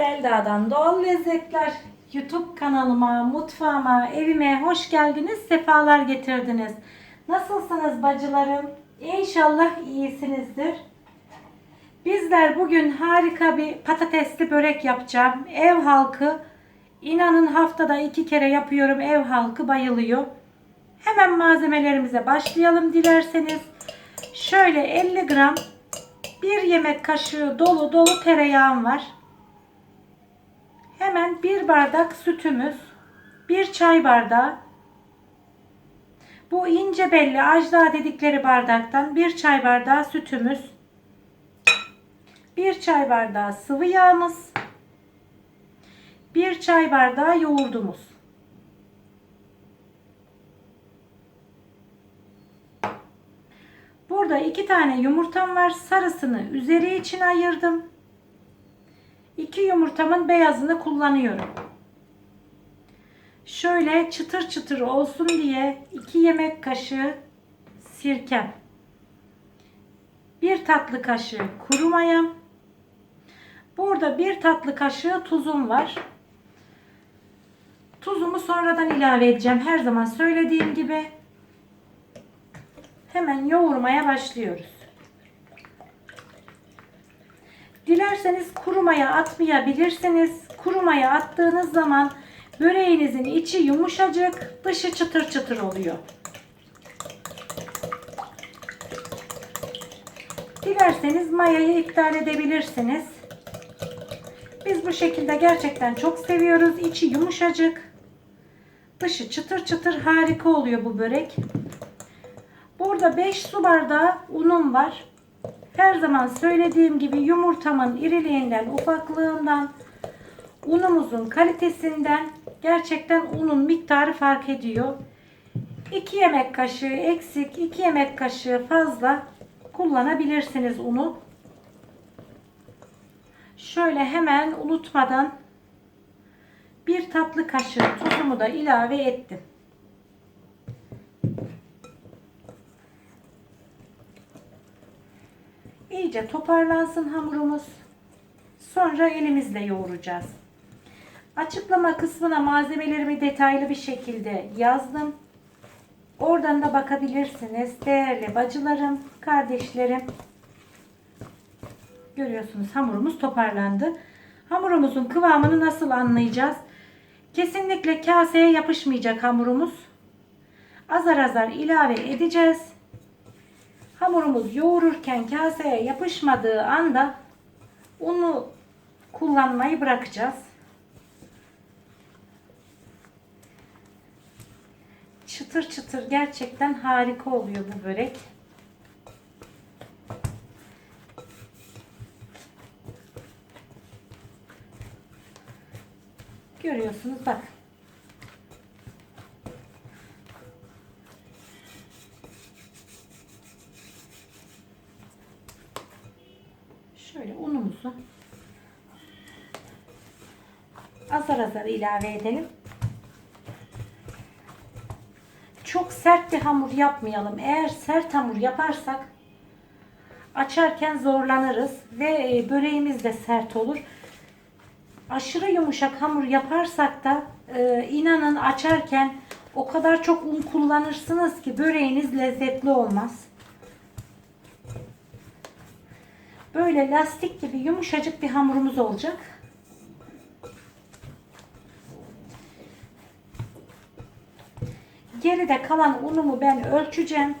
Selda'dan Doğal Lezzetler YouTube kanalıma, mutfağıma, evime hoş geldiniz, sefalar getirdiniz. Nasılsınız bacılarım? İnşallah iyisinizdir. Bizler bugün harika bir patatesli börek yapacağım. Ev halkı, inanın haftada iki kere yapıyorum, ev halkı bayılıyor. Hemen malzemelerimize başlayalım dilerseniz. Şöyle 50 gram bir yemek kaşığı dolu dolu tereyağım var. Hemen bir bardak sütümüz, bir çay bardağı. Bu ince belli ajda dedikleri bardaktan bir çay bardağı sütümüz, bir çay bardağı sıvı yağımız, bir çay bardağı yoğurdumuz. Burada iki tane yumurtam var. Sarısını üzeri için ayırdım. İki yumurtamın beyazını kullanıyorum. Şöyle çıtır çıtır olsun diye 2 yemek kaşığı sirkem. 1 tatlı kaşığı kuru mayam. Burada 1 tatlı kaşığı tuzum var. Tuzumu sonradan ilave edeceğim. Her zaman söylediğim gibi. Hemen yoğurmaya başlıyoruz. Dilerseniz kuru maya atmayabilirsiniz. Kuru maya attığınız zaman böreğinizin içi yumuşacık, dışı çıtır çıtır oluyor. Dilerseniz mayayı iptal edebilirsiniz. Biz bu şekilde gerçekten çok seviyoruz. İçi yumuşacık, dışı çıtır çıtır harika oluyor bu börek. Burada 5 su bardağı unum var. Her zaman söylediğim gibi yumurtamın iriliğinden, ufaklığından, unumuzun kalitesinden gerçekten unun miktarı fark ediyor. 2 yemek kaşığı eksik, 2 yemek kaşığı fazla kullanabilirsiniz unu. Şöyle hemen unutmadan bir tatlı kaşığı tuzumu da ilave ettim. İyice toparlansın hamurumuz. Sonra elimizle yoğuracağız. Açıklama kısmına malzemelerimi detaylı bir şekilde yazdım. Oradan da bakabilirsiniz. Değerli bacılarım, kardeşlerim. Görüyorsunuz hamurumuz toparlandı. Hamurumuzun kıvamını nasıl anlayacağız? Kesinlikle kaseye yapışmayacak hamurumuz. Azar azar ilave edeceğiz. Hamurumuz yoğururken kaseye yapışmadığı anda unu kullanmayı bırakacağız. Çıtır çıtır gerçekten harika oluyor bu börek. Görüyorsunuz bak. Şöyle unumuzu azar azar ilave edelim. Çok sert bir hamur yapmayalım. Eğer sert hamur yaparsak açarken zorlanırız ve e, böreğimiz de sert olur. Aşırı yumuşak hamur yaparsak da e, inanın açarken o kadar çok un kullanırsınız ki böreğiniz lezzetli olmaz. Böyle lastik gibi yumuşacık bir hamurumuz olacak. Geride kalan unumu ben ölçeceğim.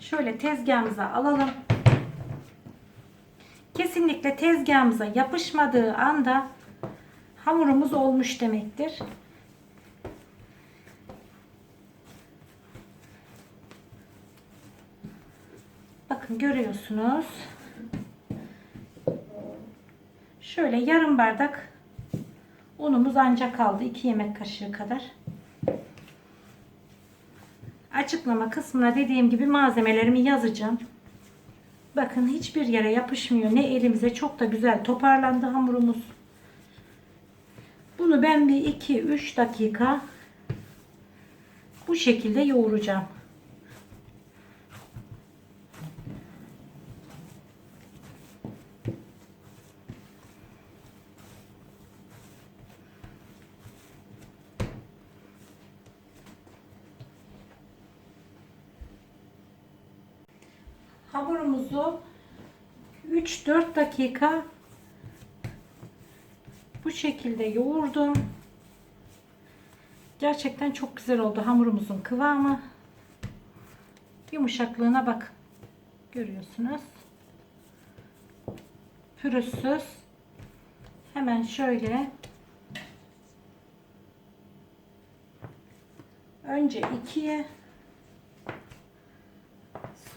Şöyle tezgahımıza alalım. Kesinlikle tezgahımıza yapışmadığı anda hamurumuz olmuş demektir. Bakın görüyorsunuz. Şöyle yarım bardak unumuz ancak kaldı. 2 yemek kaşığı kadar. Açıklama kısmına dediğim gibi malzemelerimi yazacağım. Bakın hiçbir yere yapışmıyor. Ne elimize çok da güzel toparlandı hamurumuz. Bunu ben bir 2-3 dakika bu şekilde yoğuracağım. Hamurumuzu 3-4 dakika bu şekilde yoğurdum. Gerçekten çok güzel oldu hamurumuzun kıvamı. Yumuşaklığına bak. Görüyorsunuz. Pürüzsüz. Hemen şöyle önce ikiye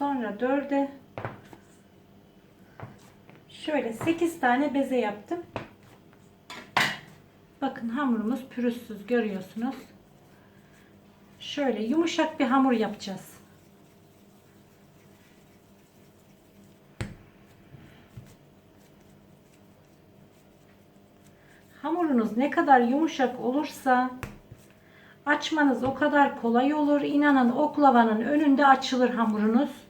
sonra dörde şöyle 8 tane beze yaptım. Bakın hamurumuz pürüzsüz görüyorsunuz. Şöyle yumuşak bir hamur yapacağız. Hamurunuz ne kadar yumuşak olursa açmanız o kadar kolay olur. İnanın oklavanın önünde açılır hamurunuz.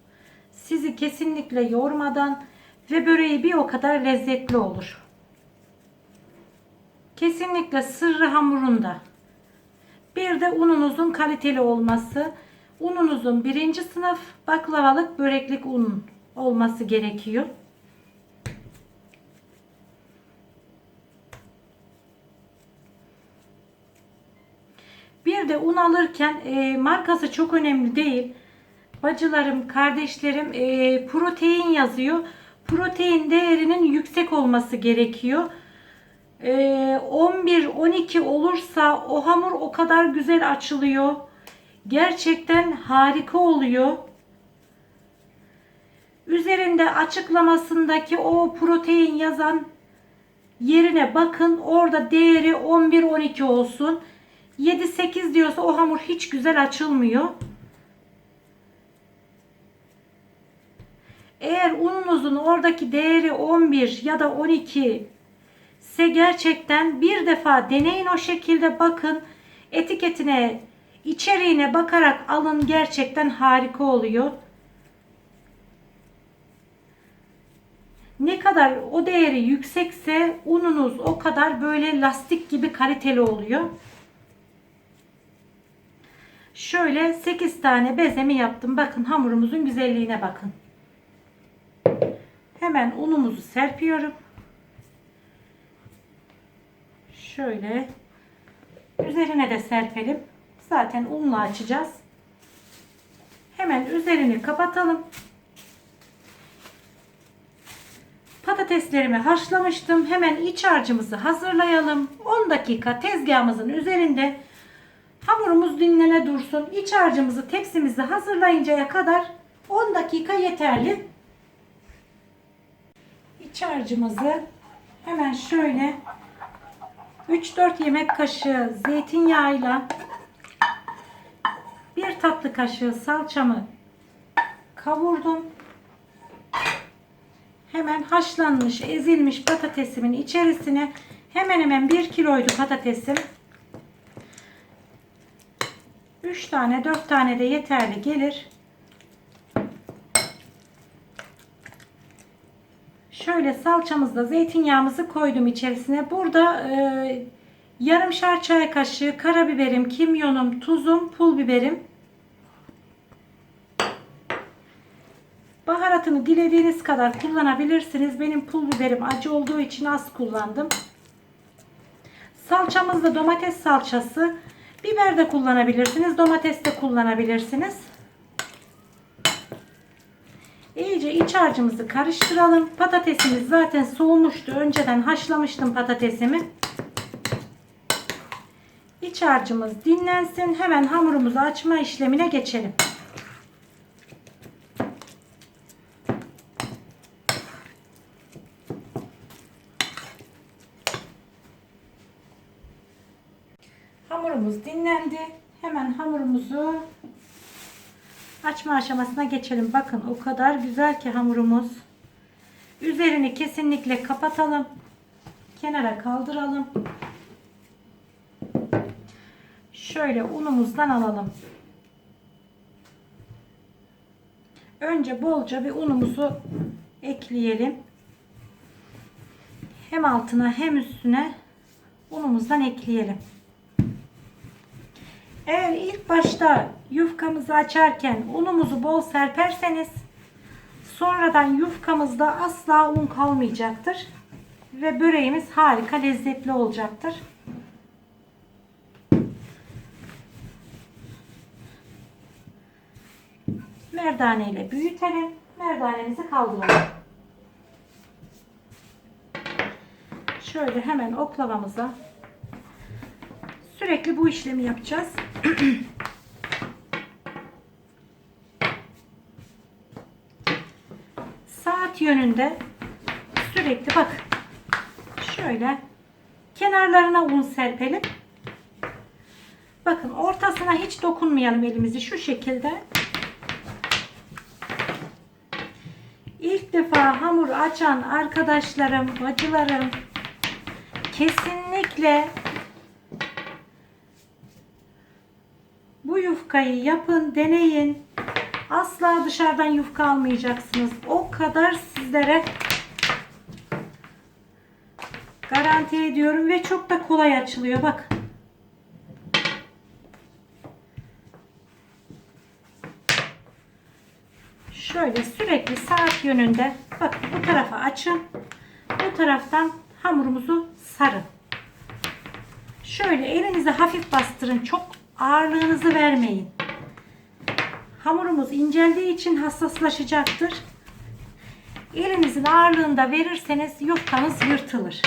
Sizi kesinlikle yormadan ve böreği bir o kadar lezzetli olur. Kesinlikle sırrı hamurunda. Bir de ununuzun kaliteli olması. Ununuzun birinci sınıf baklavalık böreklik un olması gerekiyor. Bir de un alırken e, markası çok önemli değil. Bacılarım, kardeşlerim e, protein yazıyor. Protein değerinin yüksek olması gerekiyor. E, 11-12 olursa o hamur o kadar güzel açılıyor. Gerçekten harika oluyor. Üzerinde açıklamasındaki o protein yazan yerine bakın. Orada değeri 11-12 olsun. 7-8 diyorsa o hamur hiç güzel açılmıyor. Eğer ununuzun oradaki değeri 11 ya da 12 ise gerçekten bir defa deneyin o şekilde bakın. Etiketine, içeriğine bakarak alın gerçekten harika oluyor. Ne kadar o değeri yüksekse ununuz o kadar böyle lastik gibi kaliteli oluyor. Şöyle 8 tane bezemi yaptım. Bakın hamurumuzun güzelliğine bakın. Hemen unumuzu serpiyorum. Şöyle üzerine de serpelim. Zaten unla açacağız. Hemen üzerini kapatalım. Patateslerimi haşlamıştım. Hemen iç harcımızı hazırlayalım. 10 dakika tezgahımızın üzerinde Hamurumuz dinlene dursun. İç harcımızı tepsimizi hazırlayıncaya kadar 10 dakika yeterli. Harcımızı hemen şöyle 3-4 yemek kaşığı zeytinyağıyla bir tatlı kaşığı salçamı kavurdum. Hemen haşlanmış, ezilmiş patatesimin içerisine hemen hemen 1 kiloydu patatesim. 3 tane 4 tane de yeterli gelir. Şöyle salçamızda zeytinyağımızı koydum içerisine. Burada e, yarımşar çay kaşığı karabiberim, kimyonum, tuzum, pul biberim. Baharatını dilediğiniz kadar kullanabilirsiniz. Benim pul biberim acı olduğu için az kullandım. Salçamız da domates salçası. Biber de kullanabilirsiniz. Domates de kullanabilirsiniz. İyice iç harcımızı karıştıralım. Patatesimiz zaten soğumuştu. Önceden haşlamıştım patatesimi. İç harcımız dinlensin. Hemen hamurumuzu açma işlemine geçelim. Hamurumuz dinlendi. Hemen hamurumuzu açma aşamasına geçelim. Bakın o kadar güzel ki hamurumuz. Üzerini kesinlikle kapatalım. Kenara kaldıralım. Şöyle unumuzdan alalım. Önce bolca bir unumuzu ekleyelim. Hem altına hem üstüne unumuzdan ekleyelim. Eğer ilk başta yufkamızı açarken unumuzu bol serperseniz Sonradan yufkamızda asla un kalmayacaktır. Ve böreğimiz harika lezzetli olacaktır. Merdane ile büyütelim. Merdanemizi kaldıralım. Şöyle hemen oklavamıza sürekli bu işlemi yapacağız. Saat yönünde sürekli bak şöyle kenarlarına un serpelim. Bakın ortasına hiç dokunmayalım elimizi şu şekilde. İlk defa hamur açan arkadaşlarım, bacılarım kesinlikle bu yufkayı yapın, deneyin. Asla dışarıdan yufka almayacaksınız. O kadar sizlere garanti ediyorum ve çok da kolay açılıyor. Bak. Şöyle sürekli saat yönünde bak bu tarafa açın. Bu taraftan hamurumuzu sarın. Şöyle elinizi hafif bastırın. Çok ağırlığınızı vermeyin. Hamurumuz inceldiği için hassaslaşacaktır. Elinizin ağırlığında verirseniz yufkanız yırtılır.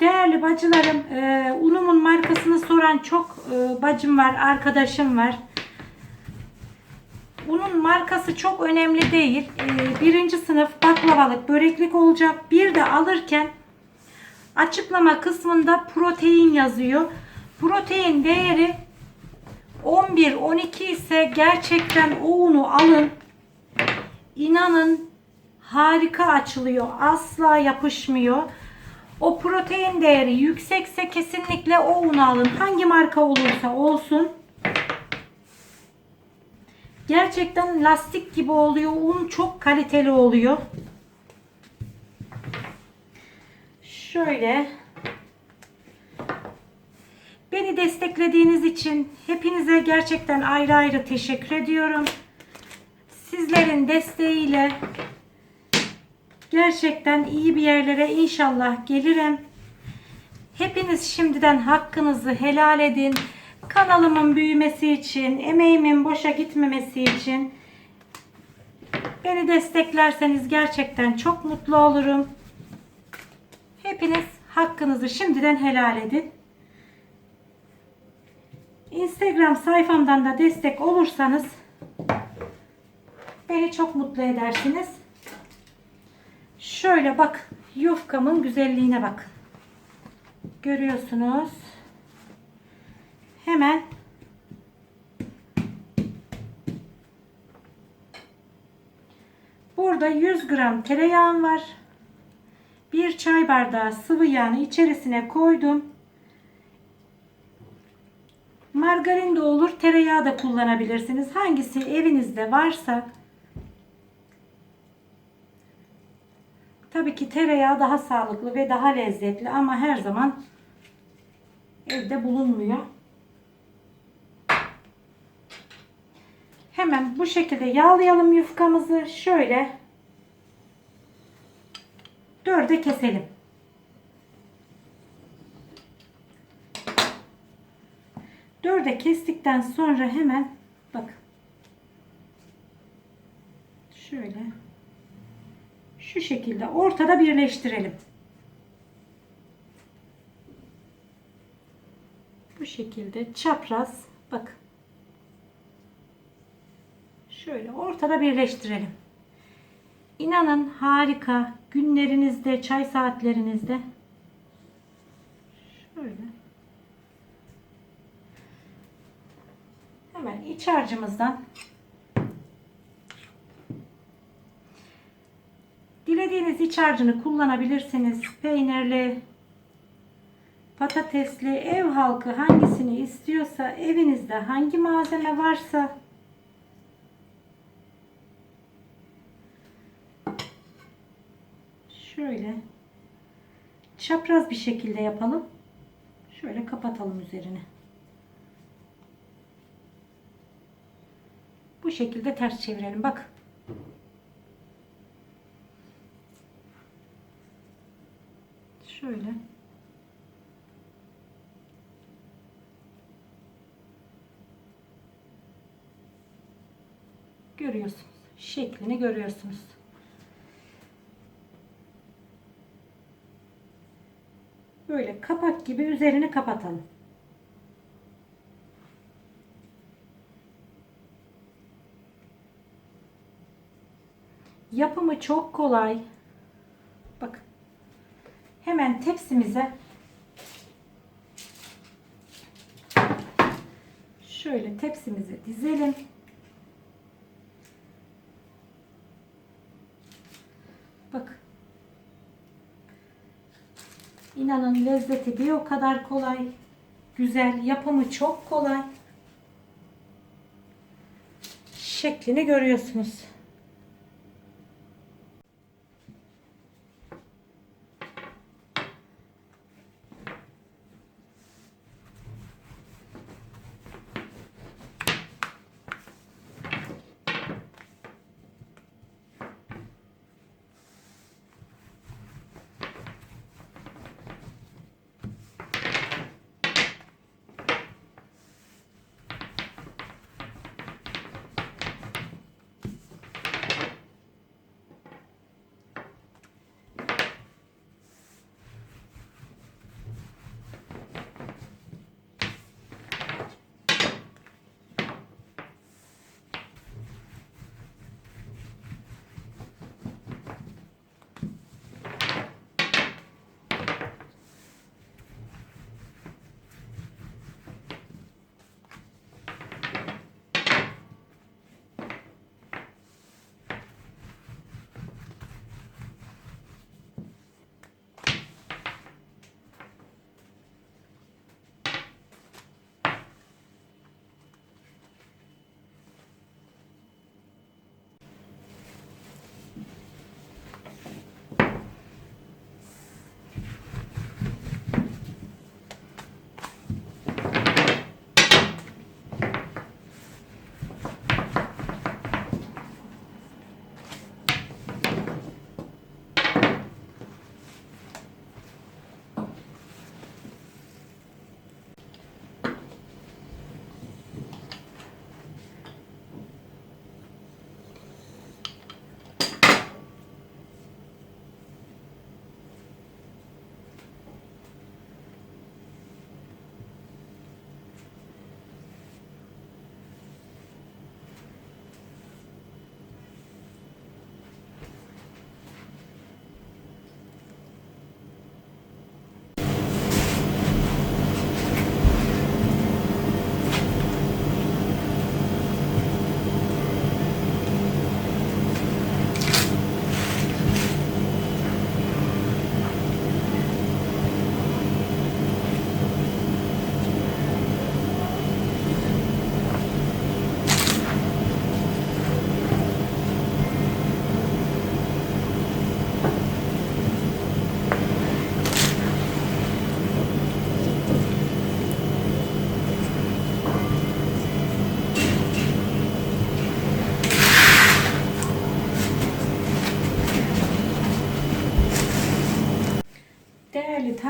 Değerli bacılarım, e, unumun markasını soran çok e, bacım var, arkadaşım var. Unun markası çok önemli değil. E, birinci sınıf baklavalık, böreklik olacak. Bir de alırken açıklama kısmında protein yazıyor. Protein değeri 11-12 ise gerçekten o unu alın. İnanın harika açılıyor. Asla yapışmıyor. O protein değeri yüksekse kesinlikle o unu alın. Hangi marka olursa olsun. Gerçekten lastik gibi oluyor. Un çok kaliteli oluyor. Şöyle. Beni desteklediğiniz için hepinize gerçekten ayrı ayrı teşekkür ediyorum. Sizlerin desteğiyle gerçekten iyi bir yerlere inşallah gelirim. Hepiniz şimdiden hakkınızı helal edin. Kanalımın büyümesi için, emeğimin boşa gitmemesi için beni desteklerseniz gerçekten çok mutlu olurum. Hepiniz hakkınızı şimdiden helal edin. Instagram sayfamdan da destek olursanız beni çok mutlu edersiniz. Şöyle bak yufkamın güzelliğine bak. Görüyorsunuz. Hemen Burada 100 gram tereyağım var. Bir çay bardağı sıvı yağını içerisine koydum. Margarin de olur, tereyağı da kullanabilirsiniz. Hangisi evinizde varsa Tabii ki tereyağı daha sağlıklı ve daha lezzetli ama her zaman evde bulunmuyor. Hemen bu şekilde yağlayalım yufkamızı. Şöyle dörde keselim. Dörde kestikten sonra hemen bak şöyle şu şekilde ortada birleştirelim. Bu şekilde çapraz bak. Şöyle ortada birleştirelim. İnanın harika günlerinizde, çay saatlerinizde şöyle hemen iç harcımızdan Dilediğiniz iç harcını kullanabilirsiniz. Peynirli, patatesli, ev halkı hangisini istiyorsa, evinizde hangi malzeme varsa şöyle çapraz bir şekilde yapalım. Şöyle kapatalım üzerini. Bu şekilde ters çevirelim. Bak. Şöyle. Görüyorsunuz. Şeklini görüyorsunuz. Böyle kapak gibi üzerini kapatalım. Yapımı çok kolay. Bak. Hemen tepsimize şöyle tepsimize dizelim. Bak. İnanın lezzeti bir o kadar kolay. Güzel. Yapımı çok kolay. Şeklini görüyorsunuz.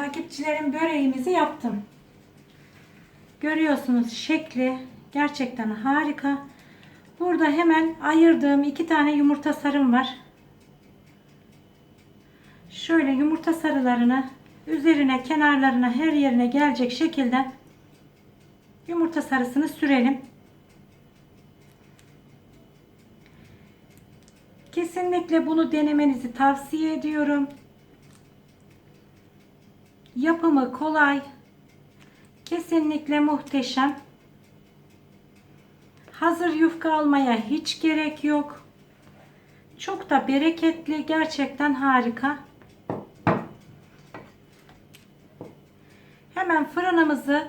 Takipçilerim böreğimizi yaptım. Görüyorsunuz şekli gerçekten harika. Burada hemen ayırdığım iki tane yumurta sarım var. Şöyle yumurta sarılarını üzerine, kenarlarına, her yerine gelecek şekilde yumurta sarısını sürelim. Kesinlikle bunu denemenizi tavsiye ediyorum. Yapımı kolay. Kesinlikle muhteşem. Hazır yufka almaya hiç gerek yok. Çok da bereketli, gerçekten harika. Hemen fırınımızı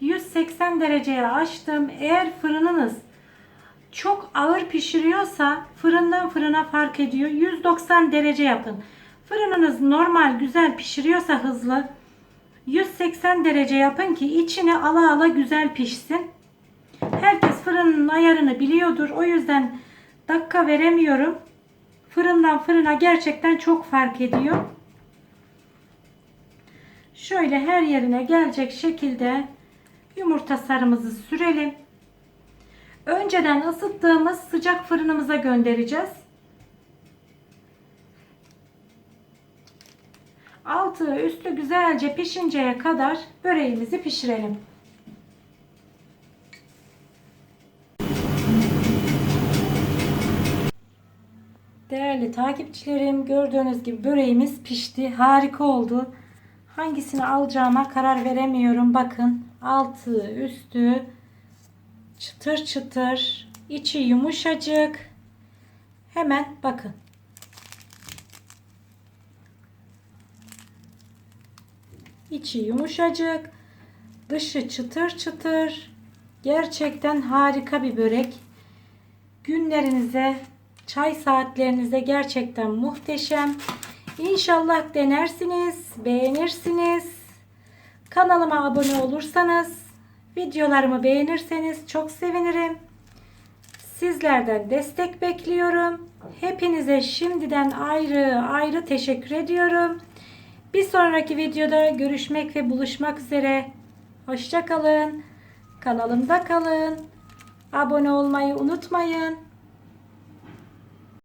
180 dereceye açtım. Eğer fırınınız çok ağır pişiriyorsa fırından fırına fark ediyor. 190 derece yapın. Fırınınız normal güzel pişiriyorsa hızlı 180 derece yapın ki içine ala ala güzel pişsin. Herkes fırının ayarını biliyordur. O yüzden dakika veremiyorum. Fırından fırına gerçekten çok fark ediyor. Şöyle her yerine gelecek şekilde yumurta sarımızı sürelim. Önceden ısıttığımız sıcak fırınımıza göndereceğiz. Altı üstü güzelce pişinceye kadar böreğimizi pişirelim. Değerli takipçilerim gördüğünüz gibi böreğimiz pişti. Harika oldu. Hangisini alacağıma karar veremiyorum. Bakın altı üstü çıtır çıtır içi yumuşacık. Hemen bakın. İçi yumuşacık, dışı çıtır çıtır. Gerçekten harika bir börek. Günlerinize, çay saatlerinize gerçekten muhteşem. İnşallah denersiniz, beğenirsiniz. Kanalıma abone olursanız, videolarımı beğenirseniz çok sevinirim. Sizlerden destek bekliyorum. Hepinize şimdiden ayrı ayrı teşekkür ediyorum. Bir sonraki videoda görüşmek ve buluşmak üzere. Hoşça kalın. Kanalımda kalın. Abone olmayı unutmayın.